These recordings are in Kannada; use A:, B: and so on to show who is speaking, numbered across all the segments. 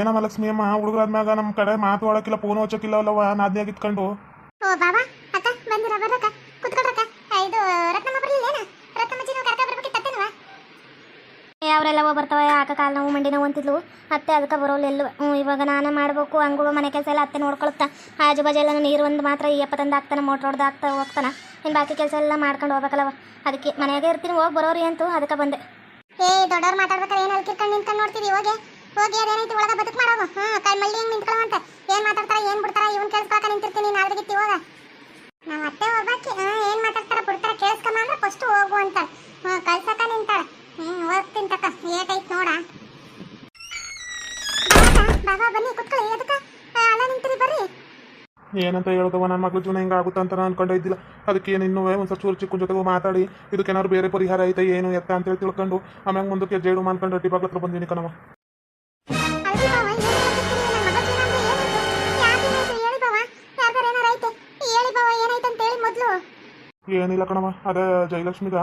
A: ಏನಮ್ಮ ಲಕ್ಷ್ಮಿ ಅಮ್ಮ? ಹುಡುಗರಾದ್ಮ್ಯಾಗ ನಮ್ಮ ಕಡೆ ಮಾತು ಆಡೋಕ್ಕಿಲ್ಲ ಫೋನ್ ಹಚ್ಚಕಿಲ್ಲ ಅಲ್ಲವ ನಾದ್ನ್ಯಾಗ ಇತ್ಕೊಂಡು
B: ಓ ಬಾಬಾ ಅಕ್ಕ ಬಂದಿರ ಬರ್ರಕ್ಕ ಕುತ್ಕೊಳ್ರಕ್ಕ ಇದು ರತ್ನಮ್ಮ ಬರ್ಲಿಲ್ಲೇನ ಕರ್ಕ ಬರ್ಬೇಕಿತ್ತೇನವ
C: ಅವರೆಲ್ಲವೋ ಬರ್ತಾವೆ ಆಕ ಕಾಲು ನೋವು ಮಂಡಿ ನೋವು ಅಂತಿದ್ಲು. ಅತ್ತೆ ಅದಕ್ಕೆ ಬರೋಲ್ಲ ಎಲ್ಲೂ. ಹ್ಞೂ ಇವಾಗ ನಾನೇ ಮಾಡಬೇಕು ಅಂಗಳು ಮನೆ ಕೆಲಸ ಎಲ್ಲ ಅತ್ತೆ ನೋಡ್ಕೊಳ್ತಾ ಆಜು ಬಾಜು ಎಲ್ಲ ನೀರು ಒಂದು ಮಾತ್ರ ಎಪ್ಪ ತಂದು ಹಾಕ್ತಾನೆ ಮೋಟ್ರ್ ಹೊಡೆದು ಹಾಕ್ತಾ ಹೋಗ್ತಾನೆ. ಇನ್ನು ಬಾಕಿ ಕೆಲಸ ಎಲ್ಲ ಮಾಡ್ಕೊಂಡು ಹೋಗ್ಬೇಕಲ್ಲವ ಅದಕ್ಕೆ ಮನೆಯಾಗೆ ಇರ್ತೀನಿ ಹೋಗಿ ಬರೋರಿ ಅಂತೂ ಅದಕ್ಕೆ ಬಂದೆ.
B: ಏ ದೊಡ್ಡವ್ರು ಮಾತಾಡ್ಬೇಕಾದ್ರೆ ಏನು ಅಲ್ಕಿರ್ಕೊಂಡು ನಿಂತ್ಕೊಂಡು ನೋಡ್ತೀವಿ ಹೋಗಿ. ಹೋಗಿ ಅದೇನೈತಿ, ಒಳಗ ಬದುಕು ಮಾಡೋದು ಹಾ ಕೈ ಮಳ್ಳಿ ಹಿಂಗ್ ನಿಂತ್ಕೊಳ್ಳುವಂತ ಏನ್ ಮಾತಾಡ್ತಾರ, ಏನ್ ಬಿಡ್ತಾರ, ಇವನ್ ಕೇಳಿಸ್ಕೊಳಕ ನಿಂತಿರ್ತೀನಿ ನಾಲ್ಗಿತ್ತಿ ಹೋಗ. ನಮ್ಮ ಅತ್ತೆ ಒಬ್ಬಾಕಿ ಏನ್ ಮಾತಾಡ್ತಾರ, ಬಿಡ್ತಾರ ಕೇಳಿಸ್ಕೊಂಬ ಅಂದ್ರೆ ಫಸ್ಟ್ ಹೋಗು ಅಂತ ಹಾ ಕಳ್ಸಕ ನಿಂತಾಳ. ಹ್ಮ್, ಹೋಗ್ತೀನಿ ತಕ ಏಟೈತ್ ನೋಡ. ಬಾಬಾ ಬನ್ನಿ, ಕುತ್ಕೊಳ್ಳಿ ಅದಕ್ಕ ಅಲ್ಲ ನಿಂತಿರಿ, ಬರ್ರಿ.
A: ಏನಂತ ಹೇಳ್ದವ ನನ್ನ ಮಗಳು ಜೀವನ ಹಿಂಗೆ ಆಗುತ್ತೆ ಅಂತ ನಾನು ಇದ್ದಿಲ್ಲ. ಅದಕ್ಕೆ ಏನು ಇನ್ನೂ ಒಂದು ಚೂರು ಚಿಕ್ಕ ಜೊತೆಗೆ ಮಾತಾಡಿ ಇದಕ್ಕೇನಾದ್ರು ಬೇರೆ ಪರಿಹಾರ ಐತೆ, ಏನು ಎತ್ತ ಅಂತೇಳಿ ತಿಳ್ಕೊಂಡು, ಆಮ್ಯಾಗ ಮುಂದಕ್ಕೆ ಜೇಡು ಮಾಡ್ಕೊಂಡು, ಅಡ್ಡಿ ಬಾಗ್ಲತ್ರ ಬಂದೀನಿ ಕಣವ ಏನಿಲ್ಲ ಕಣವ ಅದೇ ಜಯಲಕ್ಷ್ಮಿಗ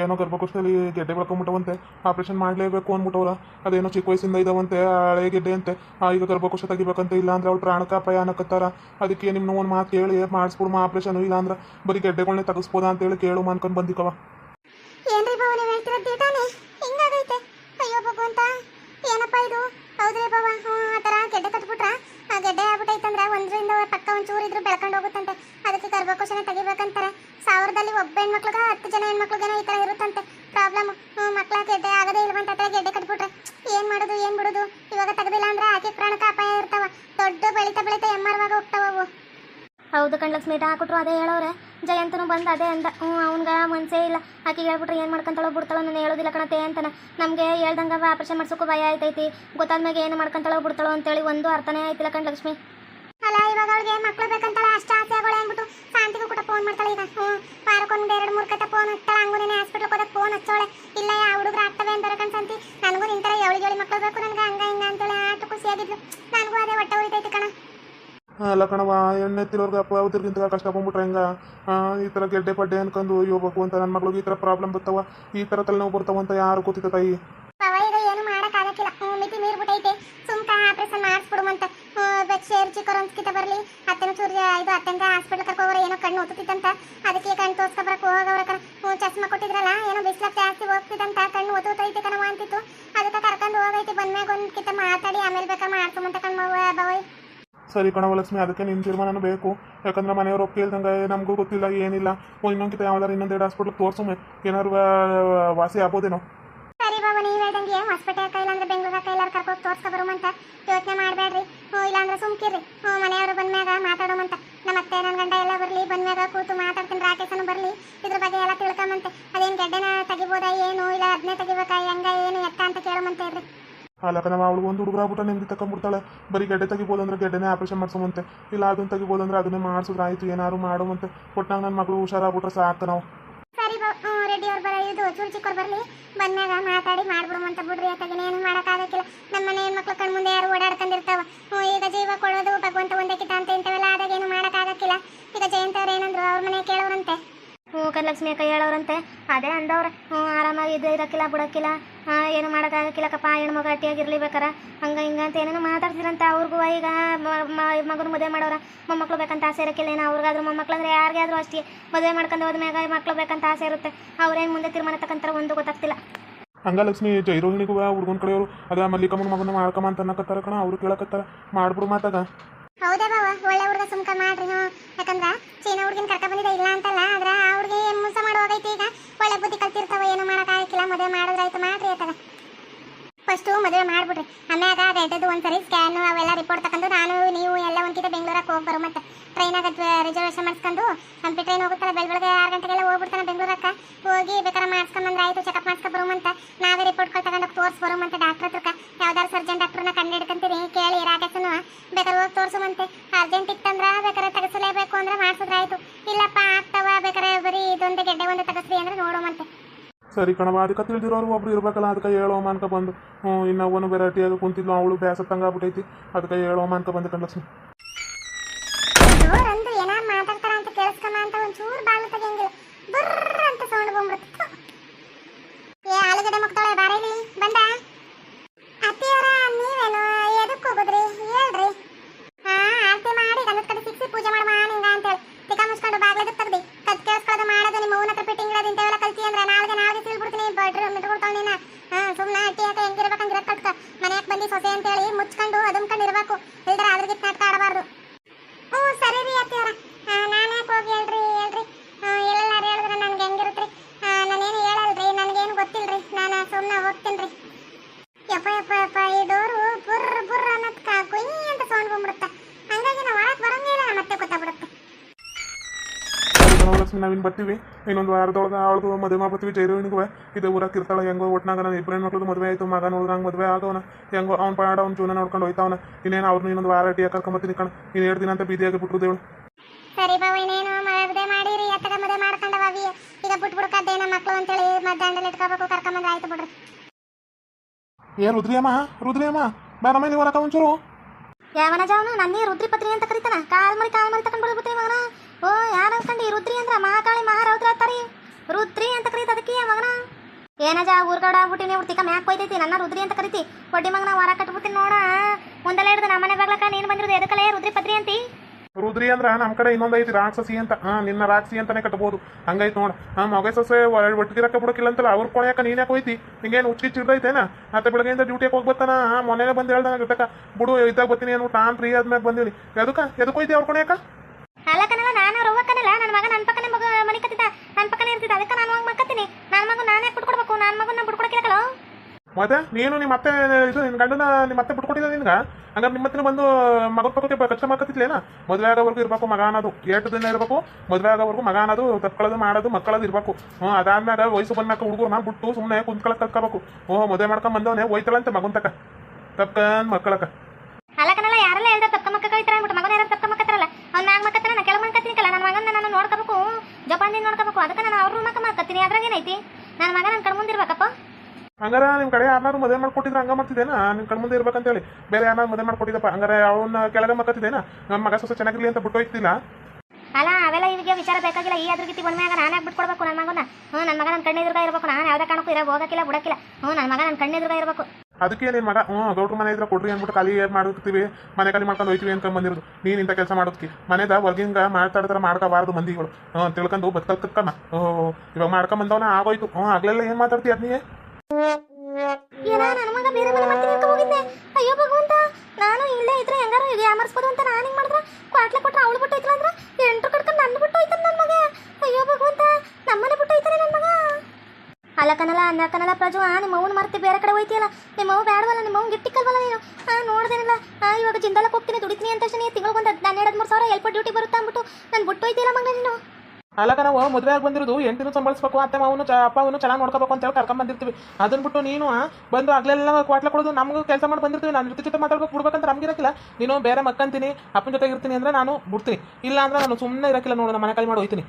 A: ಏನೋ ಗರ್ಭಕೋಶದಲ್ಲಿ ಗೆಡ್ಡೆ ಬೆಳ್ಕೊಂಬಿಟ್ಟವಂತೆ ಆಪರೇಷನ್ ಮಾಡಲೇಬೇಕು ಅಂದ್ಬಿಟ್ಟವ್ರ ಅದೇನೋ ಚಿಕ್ಕ ವಯಸ್ಸಿಂದ ಇದಾವಂತೆ, ಹಳೆ ಗೆಡ್ಡೆ ಅಂತೆ ಈಗ ಗರ್ಭಕೋಶ ತೆಗಿಬೇಕಂತ ಇಲ್ಲ ಅಂದ್ರೆ ಅವ್ಳು ಪ್ರಾಣಕ್ಕೆ ಅಪಾಯ ಅನ್ನಕತ್ತಾರ. ಅದಕ್ಕೆ ನಿಮ್ಮ ಒಂದು ಮಾತು ಕೇಳಿ ಮಾಡಿಸ್ಬಿಡುಮ ಆಪರೇಷನ್ ಇಲ್ಲ ಅಂದ್ರೆ ಬರೀ ಗೆಡ್ಡೆಗಳನ್ನೇ ತೆಗಿಸ್ಬೋದಾ ಅಂತೇಳಿ ಕೇಳು ಮಾಡ್ಕೊಂಡು ಬಂದಿಕವ
B: ಏನ್ರಿ ನೀವು ಹಿಂಗಾಗೈತೆ. ಅಯ್ಯೋ ಭಗವಂತ, ಏನಪ್ಪ ಇದು? ಹೌದ್ರಿ ಆ ಥರ ಗೆಡ್ಡೆ ಕಟ್ಬಿಟ್ರ? ಆ ಗೆಡ್ಡೆ ಆಗ್ಬಿಟ್ಟೈತಂದ್ರೆ ಒಂದರಿಂದ ಪಕ್ಕ ಒಂಚೂರು ಇದ್ರು ಬೆಳ್ಕೊಂಡು ಹೋಗುತ್ತಂತೆ. ಅದಕ್ಕೆ ಗರ್ಭಕೋಶನ ತೆಗಿಬೇಕಂತಾರೆ. ಸಾವಿರದಲ್ಲಿ ಒಬ್ಬ ಹೆಣ್ಮಕ್ಳಿಗೆ ಹತ್ತು ಜನ ಹೆಣ್ಮಕ್ಳಿಗೇನೋ ಈ ಥರ ಇರುತ್ತಂತೆ. ಪ್ರಾಬ್ಲಮ್. ಮಕ್ಳ ಗೆಡ್ಡೆ ಆಗದೇ ಇಲ್ವಂತ ಹತ್ರ ಗೆಡ್ಡೆ ಕಟ್ಬಿಟ್ರೆ. ಏನು ಮಾಡೋದು, ಏನು ಬಿಡೋದು? ಇವಾಗ ತೆಗ್ದಿಲ್ಲ ಅಂದ್ರೆ ಆಕೆ ಪ್ರಾಣಕ್ಕೆ ಅಪಾಯ ಇರ್ತಾವ. ದೊಡ್ಡ ಬೆಳಿತಾ ಬೆಳಿತಾ ಎಮ್ಮರವಾಗ ಹೋಗ್ತಾವ ಅವು.
C: ಹೌದು ಕಣ್ಲಕ್ಷ್ಮಿ ಇಟ್ಟು ಹಾಕೊಟ್ರು ಅದೇ ಹೇಳೋರೆ. ಜಯಂತನು ಬಂದು ಅದೇ ಅಂದ. ಹ್ಞೂ ಅವ್ನಿಗೆ ಮನಸ್ಸೇ ಇಲ್ಲ. ಆಕೆ ಹೇಳ್ಬಿಟ್ರೆ ಏನು ಮಾಡ್ಕೊಂತಳೋ ಬಿಡ್ತಾಳೋ ನಾನು ಹೇಳೋದಿಲ್ಲ ಕಣತೆ ಅಂತಾನೆ. ನಮಗೆ ಹೇಳ್ದಂಗೆ ಆಪರೇಷನ್ ಮಾಡ್ಸೋಕ್ಕೂ ಭಯ ಆಯ್ತೈತಿ. ಗೊತ್ತಾದ್ಮೇಲೆ ಏನು ಮಾಡ್ಕೊಂತಾಳೋ ಬಿಡ್ತಾಳೋ ಅಂತೇಳಿ ಒಂದು ಅರ್ಥನೇ ಆಯ್ತಿಲ್ಲ ಕಣ್ಲಕ್ಷ್ಮಿ.
B: ಅಲ್ಲ ಇವಾಗ ಅವಳಿಗೆ ಮಕ್ಳು ಬೇಕಂತಾಳೆ, ಅಷ್ಟ ಆಸೆ ಆಗೋಳೆ ಅಂದ್ಬಿಟ್ಟು ಶಾಂತಿಗೂ ಕೂಡ ಫೋನ್ ಮಾಡ್ತಾಳೆ ಈಗ. ಹ್ಞೂ ವಾರಕ್ಕೊಂದು ಎರಡು ಮೂರು ಕತೆ ಫೋನ್ ಹಚ್ತಾಳೆ, ಹಂಗೂ ನೀನೆ ಹಾಸ್ಪಿಟ್ಲಿಗೆ ಹೋದಾಗ ಫೋನ್ ಹಚ್ಚೋಳೆ. ಇಲ್ಲ, ಯಾ ಹುಡುಗರು ಆಗ್ತವೆ ಅಂತಾರೆ ಕಣ್ಸಂತಿ ನನಗೂ ನಿಂತರ ಎವಳಿಗೆ ಎವಳಿ ಮಕ್ಳು ಬೇಕು ನನಗೆ, ಹಂಗ ಹಿಂಗ ಅಂತೇಳಿ ಆಟ ಖುಷಿಯಾಗಿದ್ಲು. ನನಗೂ ಅದೇ ಹೊಟ್ಟೆ ಉರಿತೈತಿ ಕಣ.
A: ಅಲ್ಲ ಕಣವ ಎಣ್ಣೆ ತಿರೋರ್ಗೆ ಅಪ್ಪ ಅವ್ರಿಗಿಂತ ಕಷ್ಟ ಬಂದ್ಬಿಟ್ರೆ ಹೆಂಗ? ಈ ಥರ ಗೆಡ್ಡೆ ಪಡ್ಡೆ ಅನ್ಕೊಂಡು ಹೋಗ್ಬೇಕು ಅಂತ ನನ್ನ ಮಗಳಿಗೆ ಈ ತರ ಪ್ರಾಬ್ಲಮ್ ಬರ್ತಾವ ಈ ಥರ ತಲೆನೋವು ಬರ್ತಾವ ಅಂತ ಯಾರು ಗೊತ್ತಿತ್ತ ತಾಯಿ?
B: ಚಿಕ್ಕವ್ರು ಅನ್ಸ್ಕಿತ ಬರಲಿ. ಅತ್ತೆನ ಸೂರ್ಯ ಇದು ಅತ್ತಂಗ ಹಾಸ್ಪಿಟಲ್ ಕರ್ಕೋಗ್ರ ಏನೋ ಕಣ್ಣು ಒತ್ತುತ್ತಿತ್ತಂತ ಅದಕ್ಕೆ ಕಣ್ಣು ತೋರ್ಸ್ಕೊಬರಕ್ಕೆ ಹೋಗವ್ರ ಕಣ ಹ್ಞೂ ಚಸ್ಮಾ ಕೊಟ್ಟಿದ್ರಲ್ಲ ಏನೋ ಬಿಸ್ಲಾಗ ಜಾಸ್ತಿ ಹೋಗ್ತಿದಂತ ಕಣ್ಣು ಒತ್ತುತ್ತೈತೆ ಕಣವ ಅಂತಿತ್ತು. ಅದಕ್ಕೆ ಕರ್ಕೊಂಡು ಹೋಗೈತಿ ಬಂದ್ಮ್ಯಾಗ ಒಂದು ಕಿತ್ತ ಮಾತಾಡಿ ಆಮೇಲೆ ಬೇಕಾ ಮಾಡ್ಕೊಂಬಂತ ಕಣ್ಮವ ಬವಯ್
A: ಸರಿ ಕಣವ ಲಕ್ಷ್ಮಿ ಅದಕ್ಕೆ ನಿಮ್ಮ ತೀರ್ಮಾನನೂ ಬೇಕು. ಯಾಕಂದ್ರೆ ಮನೆಯವರು ಒಪ್ಪಿಲ್ದಂಗೆ ನಮಗೂ ಗೊತ್ತಿಲ್ಲ ಏನಿಲ್ಲ. ಇನ್ನೊಂದ್ಕಿತ ಯಾವ್ದಾರು ಇನ್ನೊಂದೆರಡು ಹಾಸ್ಪಿಟ್ಲ್ ತೋರ್ಸುಮೆ ಏನಾರು ವಾಸಿ ಆಗ್ಬೋದೇನೋ.
B: ಸರಿ ಬಾಬಾ ನೀವು ಹೇಳ್ದಂಗೆ ಹಾಸ್ಪಿಟಲ್ ಕೈಲಾಂದ್ರೆ ಬೆಂಗಳೂರ ಕೈಲಾರ ಕರ್ಕೊಂಡು ತೋರ್ಸ್ಕೊ ಬರುಮಂತ ಯೋಚನೆ ಮಾಡಬೇಡ್ರಿ ಇಲ್ಲಾಂದ್ರೆ ಸುಮ್ಕಿರಿ ಹ್ಞೂ ಮನೆಯವರು ಬಂದ್ಮ್ಯಾಗ ಮಾತಾಡೋಮಂತ. ನಮ್ಮ ಅತ್ತೆ ನನ್ನ ಗಂಡ ಎಲ್ಲ ಬರಲಿ, ಬಂದ್ಮ್ಯಾಗ ಕೂತು ಮಾತಾಡ್ತೀನಿ, ರಾಕೇಶನು ಬರಲಿ. ಇದ್ರ ಬಗ್ಗೆ ಎಲ್ಲ ತಿಳ್ಕೊಂಬಂತೆ. ಅದೇನು ಗೆಡ್ಡೆನ ತೆಗಿಬೋದಾ, ಏನು? ಇಲ್ಲ ಅದನ್ನೇ ತೆಗಿಬೇಕಾ, ಹೆಂಗ, ಏನು, ಎತ್ತ ಅಂತ ಕೇಳೋಮಂತ ಇರ್ರಿ.
A: ಹಾಲಕ್ಕ ನಾವು ಅವಳು ಒಂದು ಹುಡುಗರ ಆಗ್ಬಿಟ್ಟು ನಿಮ್ಗೆ ತಕೊಂಡ್ಬಿಡ್ತಾಳೆ ಬರೀ ಗೆಡ್ಡೆ ತೆಗಿಬೋದು ಅಂದ್ರೆ ಗೆಡ್ಡೆನೇ ಆಪರೇಷನ್ ಮಾಡ್ಸೋಮಂತೆ. ಇಲ್ಲ ಅದನ್ನ ತೆಗಿಬೋದು ಅಂದ್ರೆ ಅದನ್ನೇ ಮಾಡಿಸಿದ್ರೆ ಆಯ್ತು ಏನಾರು ಮಾಡುವಂತೆ. ಒಟ್ನಾಗ ನನ್ನ ಮಗಳು ಹುಷಾರಾಗ್ಬಿಟ್ರೆ ಸಾಕು ನಾವು
B: ಸರಿ ಬಾ ಹ್ಞೂ ರೆಡ್ಡಿ ಅವ್ರು ಬರ, ಇದು ಚೂರು ಚಿಕ್ಕವ್ರು ಬರಲಿ. ಬಂದಾಗ ಮಾತಾಡಿ ಮಾಡ್ಬಿಡುಮಂತ ಬಿಡ್ರಿ ಅತ್ತಾಗಿನ ಏನು ಮಾಡೋಕ್ಕಾಗಕ್ಕಿಲ್ಲ. ನಮ್ಮ ಮನೆ ಹೆಣ್ಮಕ್ಳು ಕಣ್ ಮುಂದೆ ಯಾರು ಓಡಾಡ್ಕೊಂಡಿರ್ತಾವ ಈಗ ಜೀವ ಕೊಡೋದು ಭಗವಂತ ಒಂದೇ ಕಿತ ಅಂತ ಇಂಥವೆಲ್ಲ ಆದಾಗ ಏನು ಮಾಡೋಕ್ಕಾಗಕ್ಕಿಲ್ಲ. ಈಗ ಜಯಂತ ಅವ್ರು ಏನಂದ್ರು ಅವ್ರ ಮನೆ ಕೇಳೋರಂತೆ.
C: ಹ್ಞೂ ಕನಲಕ್ಷ್ಮಿ ಅಕ್ಕ ಹೇಳೋರಂತೆ. ಅದೇ ಅಂದವ್ರೆ. ಹ್ಞೂ, ಆರಾಮಾಗಿ ಇದು ಇರೋಕ್ಕಿಲ್ಲ, ಬಿಡೋಕ್ಕಿಲ್ಲ. ಏನು ಮಾಡೋಕ್ಕಾಗಕ್ಕಿಲ್ಲಕ್ಕಪ್ಪ ಹೆಣ್ಮಗ ಅಟ್ಟಿಯಾಗಿರ್ಲಿ ಬೇಕಾರ. ಹಂಗೆ ಹಿಂಗೆ ಅಂತ ಏನೇನೋ ಮಾತಾಡ್ತಿರಂತ ಅವ್ರಿಗೂ ಈಗ. ಮಗನ ಮದುವೆ ಮಾಡೋರ. ಮೊಮ್ಮಕ್ಳು ಬೇಕಂತ ಆಸೆ ಇರೋಕ್ಕಿಲ್ಲ ಏನೋ ಅವ್ರಿಗಾದ್ರೂ ಮೊಮ್ಮಕ್ಳು ಅಂದ್ರೆ ಆದರೂ ಅಷ್ಟೇ. ಮದುವೆ ಮಾಡ್ಕೊಂಡು ಹೋದ್ಮ್ಯಾಗ ಮಕ್ಳು ಬೇಕಂತ ಆಸೆ ಇರುತ್ತೆ. ಅವ್ರೇನು ಮುಂದೆ ತೀರ್ಮಾನ ತಕ್ಕಂತಾರೆ ಒಂದು ಗೊತ್ತಾಗ್ತಿಲ್ಲ.
A: ಹಂಗ ಲಕ್ಷ್ಮಿ ಜೈರೋಹಿಣಿಗೂ ಹುಡುಗನ ಕಡೆಯವರು. ಅದ ಮಲ್ಲಿಕಮ್ಮನ ಮಗನ ಮಾಡ್ಕಮ್ಮ ಅಂತ ಅನ್ನಕತ್ತಾರ ಕಣ, ಅವ್ರು ಕೇಳಕತ್ತಾರ. ಮಾಡ್ಬಿಡು ಮಾತಾಗ.
B: ಹೌದಾ ಬಾವ? ಒಳ್ಳೆ ಹುಡುಗ ಸುಮ್ಕ ಮಾಡ್ರಿ ಹ್ಞೂ. ಯಾಕಂದ್ರ ಚೀನಾ ಹುಡುಗಿನ ಕರ್ಕ ಬಂದಿದೆ ಇಲ್ಲ ಅಂತಲ್ಲ, ಆದ್ರ ಆ ಹುಡುಗಿ ಮೋಸ ಮಾಡುವಾಗೈತಿ ಈಗ? ಒಳ್ಳೆ ಬುದ್ಧಿ ಕಲ್ತಿರ್ತಾವ, ಏನು ಮಾಡೋಕ್ಕಾಗಕ್ಕಿಲ್ಲ ಮದುವೆ ಮಾಡೋದ್ರಾಯ್ತು ಮಾಡ್ರಿ ಆತಗ. ಫಸ್ಟು ಮದುವೆ ಮಾಡ್ಬಿಡ್ರಿ ಆಮ್ಯಾಗ ಒಂದು ಸರಿ ಸ್ಕ್ಯಾನು ಅವೆಲ್ಲ ರಿಪೋರ್ಟ್ ತಗೊಂಡು ನಾನು, ನೀವು ಎಲ್ಲ ಒಂದ್ಕಿತ ಬೆಂಗಳೂರಿಗೆ ಹೋಗಿ ಬರೋ ಮತ್ತೆ. ಟ್ರೈನಾಗ ರಿಸರ್ವೇಷನ್ ಮಾಡಿಸ್ಕೊಂಡು, ಹಂಪಿ ಟ್ರೈನ್ ಹೋಗುತ್ತಲ್ಲ ಬೆಳ ಬೆಳಗ್ಗೆ ಆರು ಗಂಟೆಗೆಲ್ಲ ಹೋಗ್ಬಿಡ್ತಾನೆ ಬೆಂಗಳೂರಕ್ಕ. ಹೋಗಿ ಬೇಕಾದ್ರೆ ಮಾಡ್ಸ್ಕೊಂಬಂದ್ರೆ ಆಯಿತು ಚೆಕಪ್ ಮಾಡ್ಸ್ಕೊ ಅಂತ ನಾವೇ ರಿಪೋರ್ಟ್ಗಳು ತಗೊಂಡು ತೋರಿಸ್ಬರು ಬರುಮಂತ ಡಾಕ್ಟರ್ ಹತ್ರಕ್ಕ. ಯಾವ್ದಾದ್ರು ಸರ್ಜನ್ ಡಾಕ್ಟ್ರನ್ನ ಕಂಡು ಹಿಡ್ಕೊಂತೀರಿ, ಕೇಳಿ ರಾಕೇಶನು. ಬೇಕಾದ್ರೆ ಹೋಗಿ ತೋರಿಸುವಂತೆ ಅರ್ಜೆಂಟ್ ಇತ್ತಂದ್ರೆ ಬೇಕಾದ್ರೆ ತೆಗೆಸಲೇಬೇಕು ಅಂದ್ರೆ ಮಾಡ್ಸಿದ್ರಾಯ್ತು. ಇಲ್ಲಪ್ಪ ಆಗ್ತಾವ ಬೇಕಾದ್ರೆ ಬರೀ ಇದೊಂದು ಗೆಡ್ಡೆ ಒಂದು ತೆಗೆಸ್ರಿ ಅಂದ್ರೆ ನೋಡುಮಂತೆ
A: ಸರಿ ಕಣವ ಅದಕ್ಕೆ ತಿಳಿದಿರೋರು ಒಬ್ರು ಇರ್ಬೇಕಲ್ಲ, ಅದಕ್ಕೆ ಹೇಳೋ ಅನ್ಕ ಬಂದು ಹ್ಞೂ ವೆರೈಟಿ ಅದು ಕುಂತಿದ್ಲು, ಅವಳು ಬೇಸತ್ತಂಗ ಆಗ್ಬಿಟ್ಟೈತಿ ಅದಕ್ಕೆ ಹೇಳೋ ಅನ್ಕ ಬಂದು ಕಣ್ಲಕ್ಷ್ಮಿ
B: ಜೋರಂದು ಏನಾರು ಮಾತಾಡ್ತಾರ ಅಂತ ಕೇಳಿಸ್ಕಮ್ಮ ಅಂತ ಒಂಚೂರು ಬಾಗ್ಲು ತೆಗಿಯಂಗಿಲ್ಲ ಬರ್ರ ಅಂತ ಸೌಂಡ್ ಬಂದ್ಬಿಡುತ್ತೆ ಏ ಆಲೂಗಡ್ಡೆ ಮಕ್ಕಳೇ ಬಾರೇಲಿ ಬಂದ ಅತ್ತಿಯವರ ನೀವೇನು ಎದಕ್ಕೆ ಹೋಗೋದು ಅಡ್ರಿ ಮಿಟ್ಕೊಳ್ತಾಳ ನೀನ ಹಾ ಸುಮ್ಮನೆ ಅಟ್ಟಿ ಯಾಕೆ ಹೆಂಗಿರ್ಬೇಕು ಹಂಗಿರತ್ ಕಟ್ಕ ಮನ್ಯಾಗ ಬಂದಿ ಸೊಸೆ ಅಂತೇಳಿ ಮುಚ್ಕೊಂಡು ಅದಮ್ಕೊಂಡು ಇರ್ಬೇಕು ಇಲ್ದ್ರ ಅದ್ರಗಿತ್ ನಾಟಕ ಆಡಬಾರ್ದು ಹ್ಞೂ ಸರಿ ರೀ ಅತ್ತಿಯವ್ರ ನಾನು ಯಾಕೆ ಹೋಗಿ ಹೇಳ್ರಿ ಹೇಳ್ರಿ ಹೇಳಲ್ಲಾರ ಹೇಳಿದ್ರೆ ನನ್ಗೆ ಹೆಂಗಿರುತ್ತೆ ನಾನೇನು ಹೇಳಲ್ರಿ ನನಗೇನು ಗೊತ್ತಿಲ್ರಿ ನಾನು ಸುಮ್ಮನೆ ಹೋಗ್ತೀನಿ ರೀ ಯಪ್ಪ ಯಪ್ಪ ಯಪ್ಪ ಈ ಡೋರು ಬುರ್ರ ಬುರ್ರ ಅನ್ನೋದ್ಕ ಕೊಯ್ ಅಂತ ಸೌಂಡ್ ಬಂದ್ಬಿಡುತ್ತೆ ಹಂಗಾಗಿ ನಾವು ಒಳಗೆ ಬರಂಗೇ ಇಲ್ಲ ಮತ್ತೆ ಗೊತ್ತಾಗ್ಬಿಡುತ್ತೆ
A: ಲಕ್ಷ್ಮಿ ನಾವಿನ್ ಬರ್ತೀವಿ. ಇನ್ನೊಂದು ವಾರದೊಳಗೆ ಅವಳದು ಮದುವೆ ಮಾಡ್ಬಿಡ್ತೀವಿ ಜೈರುವಿನಿಗೂ ಇದು ಊರಾಗ ಇರ್ತಾಳೆ ಹೆಂಗೋ ಒಟ್ನಾಗ ನಾನು ಇಬ್ಬರು ಹೆಣ್ಮಕ್ಳದು ಮದುವೆ ಆಯಿತು. ಮಗ ನೋಡಿದ್ರಂಗೆ ಮದುವೆ ಆಗವನ ಹೆಂಗೋ ಅವ್ನ ಪಾಡ ಅವ್ನ ಜೀವನ ನೋಡ್ಕೊಂಡು ಹೋಯ್ತಾವನ. ಇನ್ನೇನು ಅವ್ರನ್ನ ಇನ್ನೊಂದು ವಾರ ಅಟ್ಟಿಯಾಗ ಕರ್ಕೊಂಬತ್ತೀನಿ ಕಣ. ಇನ್ನು ಎರಡು ದಿನ ಅಂತ ಬೀದಿಯಾಗಿ ಬಿಟ್ರು ದೇವಳು.
B: ಸರಿ ಬಾವ ಇನ್ನೇನು ಮದುವೆ ಮಾಡಿರಿ. ಎತ್ತಗ ಮದುವೆ ಮಾಡ್ಕೊಂಡವ ಈಗ ಬಿಟ್ಬಿಡ್ಕದ್ದೆ ನಮ್ಮ ಮಕ್ಕಳು ಅಂತೇಳಿ ಮಧ್ಯಾಹ್ನದಲ್ಲಿ ಇಟ್ಕೋಬೇಕು. ಕರ್ಕೊಂಬಂದ್ರೆ ಆಯ್ತು ಬಿಡ್ರಿ.
A: ಏ ರುದ್ರಿಯಮ್ಮ ರುದ್ರಿಯಮ್ಮ. ಬಾರಮ್ಮ ನೀವು ಹೊರಕ ಒಂಚೂರು.
C: ಯಾವನ ಜಾವನು? ನನ್ನೇ ರುದ್ರಿ ಪತ್ರಿ ಅಂತ ಕರಿತಾನ? ಕಾಲ್ ಮರಿ ಕಾಲ್ ಮರಿ ತಗೊಂಡ್ ಬಿಡ್ಬಿಟ್ರಿ ಮಗನ. ಓ, ಯಾರ ಅನ್ಕಂಡಿ? ರುದ್ರಿ ಅಂದ್ರ ಮಹಾಕಾಳಿ ಮಹಾರೌದ್ರ ಅಂತಾರಿ. ರುದ್ರಿ ಅಂತ ಕರೀತ ಅದಕ್ಕೆ ಮಗನ? ಏನಜ ಊರ್ಗಡ ಆಗ್ಬಿಟ್ಟಿನಿ ಹುಡ್ತಿಕ ಮ್ಯಾಕ್ ಹೋಯ್ತೈತಿ ನನ್ನ ರುದ್ರಿ ಅಂತ ಕರಿತಿ. ಒಡ್ಡಿ ಮಗನ ವಾರ ಕಟ್ಬಿಟ್ಟಿನಿ ನೋಡ. ಮುಂದೆಲ್ಲ ಹಿಡಿದು ನಮ್ಮನೆ ಬಾಗ್ಲಕ್ಕ ನೀನು ಬಂದಿರೋದು ಎದಕಲೇ ರುದ್ರಿ ಪದ್ರಿ ಅಂತಿ?
A: ರುದ್ರಿ ಅಂದ್ರ ನಮ್ಮ ಕಡೆ ಇನ್ನೊಂದು ಐತಿ ರಾಕ್ಷಸಿ ಅಂತ. ಹಾ, ನಿನ್ನ ರಾಕ್ಷಸಿ ಅಂತಾನೆ ಕಟ್ಬೋದು. ಹಂಗೈತ್ ನೋಡ. ಹಾ, ಮಗ ಸೊಸೆ ಒಟ್ಟಿಗಿರಕ್ಕ ಬಿಡಕ್ಕಿಲ್ಲ ಅಂತಲ್ಲ ಅವ್ರ ಯಾಕ ನೀನ್ ಯಾಕೆ ಹೋಯ್ತಿ? ಹಿಂಗೇನು ಉಚ್ಚಿ ಚಿಡ್ದೈತೇನ ಮತ್ತೆ ಬೆಳಗ್ಗೆಯಿಂದ ಡ್ಯೂಟಿಗೆ ಹೋಗ್ಬತ್ತಾನ ಮೊನ್ನೆ ಬಂದು ಹೇಳ್ದ ಜೊತೆಕ ಬಿಡು, ಇದ್ದಾಗ ಬರ್ತೀನಿ ಏನು ಟಾನ್ ಫ್ರೀ ಆದ್ಮೇಲೆ ಬಂದಿವಿ ಎದಕ್ಕ? ಎದಕ್ಕೆ ಹೋಯ್ತಿ ಅವ್ರ ಕೊಳೆಯಕ
C: ಅಲ್ಲಕನಲ್ಲ ನಾನು ರೊವ್ವಕ್ಕನಲ್ಲ ನನ್ನ ಮಗ ನನ್ನ ಪಕ್ಕನೆ ಮಗ ಮನೆ ಕತ್ತಿದ್ದ. ನನ್ನ ಪಕ್ಕನೆ ಇರ್ತಿದ್ದ. ಅದಕ್ಕೆ ನಾನು ಹೋಗಿ ಮಕ್ಕತ್ತೀನಿ. ನನ್ನ ಮಗು ನಾನೇ ಬಿಟ್ಕೊಡ್ಬೇಕು ನನ್ನ ಮಗನ ನಾನು ಬಿಟ್ಕೊಡಕ್ಕಿಲ್ಲ
A: ಮತ್ತೆ ನೀನು ನಿಮ್ಮ ಅತ್ತೆ ಇದು ನಿನ್ನ ಗಂಡನ ನಿಮ್ಮ ಅತ್ತೆ ಬಿಟ್ಕೊಟ್ಟಿಲ್ಲ ನಿನ್ಗ? ಹಂಗಾರೆ ನಿಮ್ಮ ಹತ್ರ ಬಂದು ಮಗನ ಪಕ್ಕಕ್ಕೆ ಕಷ್ಟ ಮಾಡ್ಕತ್ತಿದ್ಲೇನ ಮದುವೆ ಆಗೋವರೆಗೂ ಇರ್ಬೇಕು ಮಗ ಅನ್ನೋದು. ಏಟು ದಿನ ಇರಬೇಕು ಮದುವೆ ಆಗೋವರೆಗೂ ಮಗ ಅನ್ನೋದು ತಪ್ಕೊಳ್ಳೋದು ಮಾಡೋದು ಮಕ್ಕಳದು ಇರಬೇಕು. ಹ್ಞೂ ಅದಾದ್ಮೇಲೆ ವಯಸ್ಸು ಬಂದಾಗ ಹುಡುಗರು ಬಿಟ್ಟು ಸುಮ್ಮನೆ ಕುಂತ್ಕೊಳಕ್ ತಕ್ಕಬೇಕು ಓಹ್ ಮದುವೆ ಮಾಡ್ಕೊಂಡು ಬಂದವನೇ ಹೋಯ್ತಳಂತೆ ಮಗನ್ ತಕ. ಮಕ್ಕಳಕ್ಕ. ಅಲ್ಲ
C: ಕನಲ್ಲ ಯಾರೆಲ್ಲ ಹೇಳ್ದ ತಪ್ಪ ಮಕ್ಕ ಕಳಿತಾರೆ ಅಂದ್ಬಿಟ್ಟು ಮಗನ ಯಾರು ತಪ್ಪ ಮಕ್ಕತ್ತಾರಲ್ಲ ಅವ್ನ ಮ್ಯಾಗ ಮಕ್ಕತ್ತಾರ ನಾ ಕೆಳಗೆ ಮಕ್ಕತ್ತೀನಿಕಲ್ಲ ನನ್ನ ಮಗನ ನಾನು ನೋಡ್ಕೋಬೇಕು ಜಪಾನ್ದಿಂದ ನೋಡ್ಕೋಬೇಕು ಅದಕ್ಕೆ ನಾನು ಅವ್ರ ರೂಮಕ್ಕೆ ಮಾಡ್ಕತ್ತೀನಿ ಅದ್ರಾಗ ಏನೈತಿ? ನನ್ನ ಮಗ ನನ್ನ ಕಣ್ಮುಂದಿರ್ಬೇಕಪ್ಪ
A: ಹಂಗಾರ ನಿಮ್ಮ ಕಡೆ ಯಾರನ್ನಾರು ಮದುವೆ ಮಾಡ್ಕೊಟ್ಟಿದ್ರೆ ಹಂಗ ಮಾಡ್ತಿದ್ದೇನಾ? ನಿನ್ ಕಣ್ಮುಂದೆ ಇರ್ಬೇಕಂತೇಳಿ. ಬೇರೆ ಯಾರು ಮದುವೆ ಮಾಡ್ಕೊಟ್ಟಿದ್ದಪ್ಪ ಹಂಗಾರೆ ಅವನ್ನ ಕೆಳಗೆ ಮಕ್ಕತ್ತಿದ್ದೇನಾ? ನಮ್ಮ ಮಗ ಸೊಸೆ ಚೆನ್ನಾಗಿರ್ಲಿ ಅಂತ ಬಿಟ್ಟು ಹೋಗ್ತಿಲ್ಲ
C: ಅಲ್ಲ ಅವೆಲ್ಲ ಇವಿಗೆ ವಿಚಾರ ಬೇಕಾಗಿಲ್ಲ ಈ ಅದ್ರ ಗೀತಿ ನಾನು ಯಾಕೆ ಬಿಟ್ಕೊಡ್ಬೇಕು ನನ್ನ ಮಗನ ಹ್ಞೂ ನನ್ನ ಮಗ ನನ್ನ ಕಣ್ಣೆದುರ್ಗ ಇರಬೇಕು ನಾನು ಯಾವುದೇ ಕಾರಣಕ್ಕೂ ಇರೋ ಹೋಗಕ್ಕಿಲ್ಲ ಬಿಡಕ್ಕಿಲ್ಲ. ಹ್ಞೂ ನನ್ನ ಮಗ ನನ್ನ ಕಣ್ಣೆದುರ್ಗ ಇರಬೇಕು.
A: ಅದಕ್ಕೆ ಏನು ಮಾಡ ಹ್ಞೂ ಗೌಡ್ರ ಮನೆ ಇದ್ರೆ ಕೊಡ್ರಿ ಅಂದ್ಬಿಟ್ಟು ಖಾಲಿ ಮಾಡಿರ್ತೀವಿ ಮನೆ ಖಾಲಿ ಮಾಡ್ಕೊಂಡು ಹೋಯ್ತೀವಿ ಅಂತ ಬಂದಿರೋದು. ನೀನು ಇಂಥ ಕೆಲಸ ಮಾಡೋದಕ್ಕೆ ಮನೆದ ಹೊರ್ಗಿಂಗ ಮಾತಾಡ್ತಾರ ಮಾಡ್ಕೋಬಾರ್ದು ಮಂದಿಗಳು. ಹ್ಞೂ ತಿಳ್ಕೊಂಡು ಬದುಕಲ್ಕಮ್ಮ ಓ ಇವಾಗ ಮಾಡ್ಕೊಂಡ್ ಬಂದವನ ಆಗೋಯ್ತು. ಹ್ಞೂ ಆಗ್ಲೆಲ್ಲ ಏನು ಮಾತಾಡ್ತೀಯ
C: ಏನ ಹೋಗಿದ್ದೆ ಅಯ್ಯೋ ಭಗವಂತ, ನಾನು ಇಲ್ಲೇ ಇದ್ರೆ ಹೆಂಗಾರು ಯಾಮರ್ಸ್ಬೋದು ಅಂತ ನಾನು ಹಿಂಗೆ ಮಾಡಿದ್ರೆ? ಕ್ವಾಟ್ಲೆ ಕೊಟ್ರೆ ಅವಳು ಬಿಟ್ಟು ಹೋಯ್ತಲ್ಲ ಅಂದ್ರೆ ಎಂಟ್ರು ಕಡ್ಕೊಂಡು ಅಲ್ಲಕನಲ್ಲ ಅನ್ನಕನಲ್ಲ ಪ್ರಜು ಆ ನಿಮ್ಮ ಅವ್ನ ಮರ್ತಿ ಬೇರೆ ಕಡೆ ಹೋಯ್ತಿಯಲ್ಲ? ನಿಮ್ಮ ಅವ್ ಬೇಡವಲ್ಲ ನಿಮ್ಮ ಅವ್ನ ಗಿಟ್ಟಿಕಲ್ವಲ್ಲ ನೀನು? ಆ ನೋಡ್ದೇನಲ್ಲ? ಹಾ ಇವಾಗ ಜಿಂದಲಕ್ಕೆ ಹೋಗ್ತೀನಿ ದುಡಿತೀನಿ ಅಂತ ತಕ್ಷಣ ತಿಂಗಳಿಗೊಂದು ಹನ್ನೆರಡು ಮೂರು ಸಾವಿರ ಎಲ್ಪ ಡ್ಯೂಟಿ ಬರುತ್ತೆ ಅಂದ್ಬಿಟ್ಟು ನಾನು ಬಿಟ್ಟು ಹೋಯ್ತಿಲ್ಲ ಮಗ ನೀನು?
A: ಅಲ್ಲಕ ನಾವು ಮದುವೆ ಆಗಿ ಬಂದಿರೋದು ಎಂಟಿನೂ ಸಂಭಾಳಿಸ್ಬೇಕು ಅತ್ತೆ ಮಾವನು ಚ ಅಪ್ಪ ಅವನು ಚೆನ್ನಾಗಿ ನೋಡ್ಕೋಬೇಕು ಅಂತ ಹೇಳಿ ಕರ್ಕೊಂಡ್ ಬಂದಿರ್ತೀವಿ. ಅದನ್ನ ಬಿಟ್ಟು ನೀನು ಆ, ಬಂದು ಆಗ್ಲೆಲ್ಲ ಕ್ವಾಟ್ಲ ಕೊಡೋದು ನಮಗೂ ಕೆಲಸ ಮಾಡಿ ಬಂದಿರ್ತೀವಿ. ನಾನು ಜೊತೆ ಜೊತೆ ಮಾತಾಡ್ಬೇಕು ಬಿಡ್ಬೇಕಂತ ನಮ್ಗೆ ಇರಕ್ಕಿಲ್ಲ ನೀನು ಬೇರೆ ಮಕ್ಕಂತೀನಿ ಅಪ್ಪನ ಜೊತೆಗೆ ಇರ್ತೀನಿ ಅಂದ್ರೆ ನಾನು ಬಿಡ್ತೀನಿ. ಇಲ್ಲ ಅಂದ್ರೆ ನಾನು ಸುಮ್ಮನೆ ಇರಕ್ಕಿಲ್ಲ ನೋಡು ನಮ್ಮ ಮನೆ ಖಾಲಿ ಮಾಡಿ ಹೋಯ್ತೀನಿ.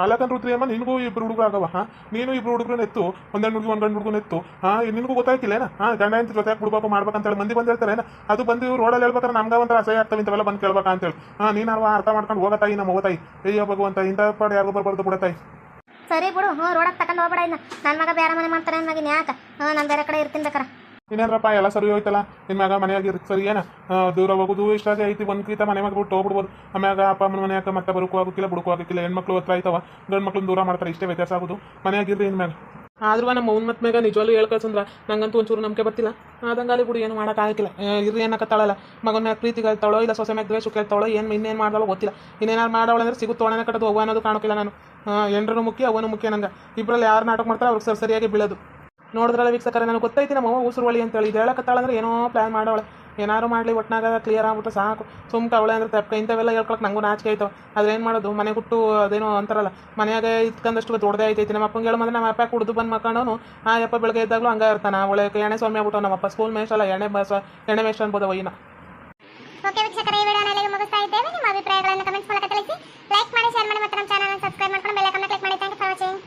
A: ಅಲ್ಲಕನ್ ರುದ್ರಿ ಅಮ್ಮ, ನಿನಗೂ ಇಬ್ರು ಹುಡುಗರು ಆಗವ, ಹಾ? ನೀನು ಇಬ್ರು ಹುಡುಗರು ಎತ್ತು ಒಂದೆರಡು ಹುಡುಗಿ ಒಂದು ಗಂಡು ಹುಡುಗನ ಎತ್ತು ಹಾ? ನಿನಗೂ ಗೊತ್ತಾಯ್ತಿಲ್ಲೇನ ಹಾ ಗಂಡ ಅಂತ ಜೊತೆ ಹುಡುಗಪ್ಪ ಮಾಡ್ಬೇಕಂತ ಹೇಳಿ ಮಂದಿ ಬಂದು ಏನ? ಅದು ಬಂದು ರೋಡಲ್ಲಿ ಹೇಳ್ಬೇಕಾದ್ರೆ ನಮ್ಗೆ ಒಂಥರ ಅಸಹ್ಯ ಆಗ್ತವೆ ಇಂಥವೆಲ್ಲ ಬಂದು ಅಂತ ಹೇಳಿ. ಹಾ, ನೀನು ಅರ್ಥ ಮಾಡ್ಕೊಂಡು ಹೋಗತಾಯಿ ನಮ್ಮ ಹೋಗತಾಯಿ ಅಯ್ಯೋ ಭಗವಂತ, ಇಂಥ ಪಾಡು ಯಾರಿಗೂ ಬರ್ಬಾರ್ದು ಬಿಡತಾಯಿ
C: ಸರಿ ಬಿಡು ಹ್ಞೂ ರೋಡಕ್ಕೆ ತಗೊಂಡು ಹೋಗ್ಬೇಡ ಇನ್ನು. ನನ್ನ ಮಗ ಬೇರೆ ಮನೆ ಮಾಡ್ತಾರೆ ನನ್ನ ಯಾಕೆ? ಹ್ಞೂ ನಾನು ಬೇರೆ ಕಡೆ ಇರ್ತೀನಿ ಬೇಕಾರೆ.
A: ಇನ್ನೇನ್ರಪ್ಪ, ಎಲ್ಲ ಸರಿ ಹೋಯ್ತಲ್ಲ? ನಿನ್ನ ಮ್ಯಾಗ ಮನೆಯಾಗ ಇರ್ ಸರಿ ಏನ? ದೂರ ಹೋಗೋದು ಇಷ್ಟಾಗಿ ಐತಿ, ಒಂದು ಕೀತ ಮನೆ ಮಗ ಬಿಟ್ಟು ಹೋಗ್ಬಿಡ್ಬೋದು. ಆಮ್ಯಾಗ ಅಪ್ಪ ಅಮ್ಮನ ಮನೆಯಾಗ ಮತ್ತೆ ಬರುಕು ಆಗೋಕ್ಕಿಲ್ಲ ಬುಡುಕು ಆಗೋಕ್ಕಿಲ್ಲ ಹೆಣ್ಮಕ್ಳು ಹತ್ರ ಆಯ್ತವ, ಗಂಡು ಮಕ್ಳನ್ನ ದೂರ ಮಾಡ್ತಾರೆ, ಇಷ್ಟೇ ವ್ಯತ್ಯಾಸ ಆಗೋದು. ಮನೆಯಾಗಿರ್ರಿ ಇನ್ಮ್ಯಾಗ ಆದ್ರೂ ನಮ್ಮ ಮೌನ್ ಮತ್ತೆ ಮ್ಯಾಗ ನಿಜವಾಗ್ಲೂ ಹೇಳ್ಕಳ್ಸಂದ್ರ ನಂಗಂತೂ ಒಂಚೂರು ನಂಬಿಕೆ ಬರ್ತಿಲ್ಲ. ಅದಂಗಾಲಿ ಬಿಡು, ಏನು ಮಾಡೋಕ್ಕಾಗಿಲ್ಲ ಇರ್ರಿ ಏನಕ್ಕತ್ತಾಳಲ್ಲ ಮಗನ ಮ್ಯಾಗ ಪ್ರೀತಿ ಇಲ್ಲ ಸೊಸೆ ಮ್ಯಾಗ ದ್ವೇಷ ಕೇಳ್ತಾಳೋ, ಏನು ಇನ್ನೇನು ಮಾಡ್ದಾಳೋ ಗೊತ್ತಿಲ್ಲ. ಇನ್ನೇನಾರು ಮಾಡೋಳು ಅಂದ್ರೆ ಸಿಗುತ್ತೆ ಒಳನೆ ಕಟ್ಟೋದು ಅನ್ನೋದು ಕಾಣೋಕಿಲ್ಲ ನಾನು. ಎಂಡ್ರೂ ಮುಖ್ಯ ಅವನು ಮುಖ್ಯ ನಂಗೆ. ಇಬ್ಬರಲ್ಲಿ ಯಾರು ನಾಟಕ ಮಾಡ್ತಾರೆ ಅವ್ರಿಗೆ ಸರ್ ಸರಿಯಾಗಿ ಬೀಳೋದು. ನೋಡಿದ್ರಲ್ಲ ವೀಕ್ಷಕರ, ನನಗೆ ಗೊತ್ತೈತಿ ನಮ್ಮ ಅವ್ವ ಉಸುರುವಳಿ ಅಂತೇಳಿ. ಇದು ಹೇಳಕತ್ತಾಳಂದ್ರೆ ಏನೋ ಪ್ಲ್ಯಾನ್ ಮಾಡೋಳೆ ಏನಾರು ಮಾಡಲಿ, ಒಟ್ನಾಗ ಕ್ಲಿಯರ್ ಆಗ್ಬಿಟ್ಟು ಸಾಕು. ಸುಮ್ಕ ಅವಳೆ ಅಂದ್ರೆ ತಪ್ಪ. ಇಂಥವೆಲ್ಲ ಹೇಳ್ಕೊಳಕ್ಕೆ ನಂಗೂ ನಾಚಿಕೆ ಆಯ್ತು ಆದ್ರೆ ಏನು ಮಾಡೋದು? ಮನೆ ಹುಟ್ಟು ಅದೇನೋ ಅಂತಾರಲ್ಲ. ಮನೆಯಾಗ ಇತ್ಕೊಂಡಷ್ಟು ದೊಡ್ಡದೇ ಐತೈತಿ ನಮ್ಮ ಅಪ್ಪಂಗೆ ಮಂದ್ರೆ ನಮ್ಮ ಅಪ್ಪ ಕುಡಿದು ಬಂದು ಮಕ್ಕಂಡವನು ಆ ಅಪ್ಪ ಬೆಳಗ್ಗೆ ಇದ್ದಾಗಲೂ ಹಂಗೆ ಇರ್ತಾನೆ. ಒಳ್ಳೆ ಎಣ್ಣೆ ಸ್ವಾಮಿ ಆಗ್ಬಿಟ್ಟು ನಮ್ಮಪ್ಪ. ಸ್ಕೂಲ್ ಮೇಷ್ ಅಲ್ಲ, ಎಣ್ಣೆ ಬಸ್ ಎಣ್ಣೆ ಮೇಷ ಅನ್ಬೋದು ವೈನ
B: ಓಕೆ ವೀಕ್ಷಕರೇ, ಈ ವಿಡಿಯೋನ ಇಲ್ಲಿಗೆ ಮುಗಿಸ್ತಾ ಇದ್ದೇವೆ. ನಿಮ್ಮ ಅಭಿಪ್ರಾಯಗಳನ್ನು ಕಮೆಂಟ್ಸ್ ಮೂಲಕ ತಿಳಿಸಿ. ಲೈಕ್ ಮಾಡಿ ಶೇರ್ ಮಾಡಿ, ಮತ್ತು ನಮ್ಮ ಚಾನಲ್ ಸಬ್ಸ್ಕ್ರೈಬ್ ಮಾಡ್ಕೊಂಡು ಬೆಲ್ ಐಕಾನ್ ಕ್ಲಿಕ್ ಮಾಡಿ. Thank you for watching